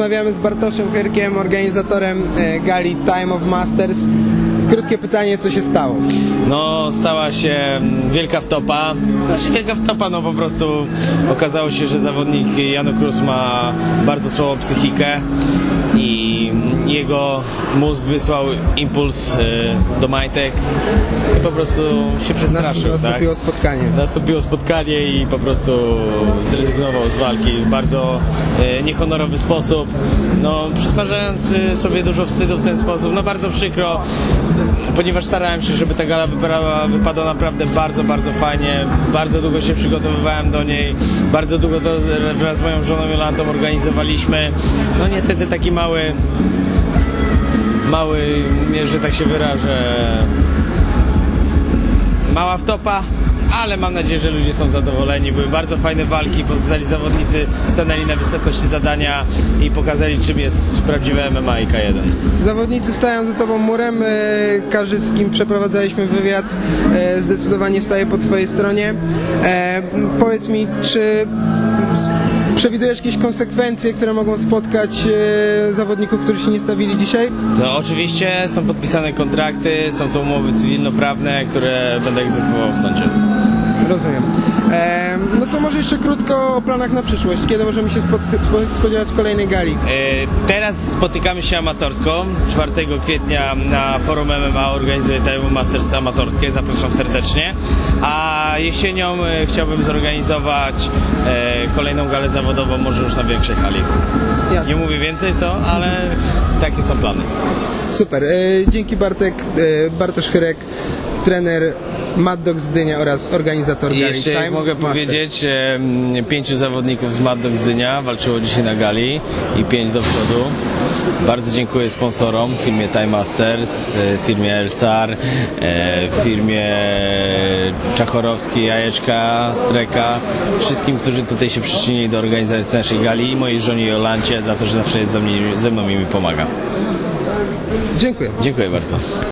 Rozmawiamy z Bartoszem Hyrkiem, organizatorem e, gali Time of Masters. Krótkie pytanie, co się stało? No, stała się mm, wielka wtopa. Znaczy wielka wtopa, no po prostu okazało się, że zawodnik Jano Cruz ma bardzo słabą psychikę i jego mózg wysłał impuls y, do majtek i po prostu się przestraszył, tak? Nastąpiło spotkanie. Nastąpiło spotkanie i po prostu zrezygnował z walki w bardzo e, niehonorowy sposób. No, przysparzając e, sobie dużo wstydu w ten sposób. No bardzo przykro, ponieważ starałem się, żeby ta gala wypadała, wypadła naprawdę bardzo, bardzo fajnie. Bardzo długo się przygotowywałem do niej. Bardzo długo to wraz z moją żoną Jolantą organizowaliśmy. No niestety taki mały mały, że tak się wyrażę, mała wtopa, ale mam nadzieję, że ludzie są zadowoleni. Były bardzo fajne walki, pozostali zawodnicy stanęli na wysokości zadania i pokazali, czym jest prawdziwe MMA i K1. Zawodnicy stają za tobą murem, e, każdy z kim przeprowadzaliśmy wywiad e, zdecydowanie staje po twojej stronie. Powiedz mi, czy przewidujesz jakieś konsekwencje, które mogą spotkać e, zawodników, którzy się nie stawili dzisiaj? No, oczywiście są podpisane kontrakty, są to umowy cywilnoprawne, które będę egzekwował w sądzie. Rozumiem. E, No to może jeszcze krótko o planach na przyszłość. Kiedy możemy się spod- spo- spodziewać kolejnej gali? E, Teraz spotykamy się amatorsko. 4 kwietnia na forum MMA organizuję Time Masters amatorskie. Zapraszam serdecznie. A jesienią e, chciałbym zorganizować e, kolejną galę zawodową, może już na większej hali. Jasne. Nie mówię więcej co, ale takie są plany. Super. Dzięki Bartek, Bartosz Chyrek, trener Mad Dogs Gdynia oraz organizator I gali jeszcze Time mogę Masters. Powiedzieć, e, m, pięciu zawodników z Mad Dogs Gdynia walczyło dzisiaj na gali i pięć do przodu. Bardzo dziękuję sponsorom, firmie Time Masters, e, firmie Elsar, e, firmie Czachorowski, Jajeczka, Streka, wszystkim, którzy tutaj się przyczynili do organizacji naszej gali i mojej żonie Jolancie za to, że zawsze jest ze mną, ze mną i mi pomaga. Dziękuję. Dziękuję bardzo.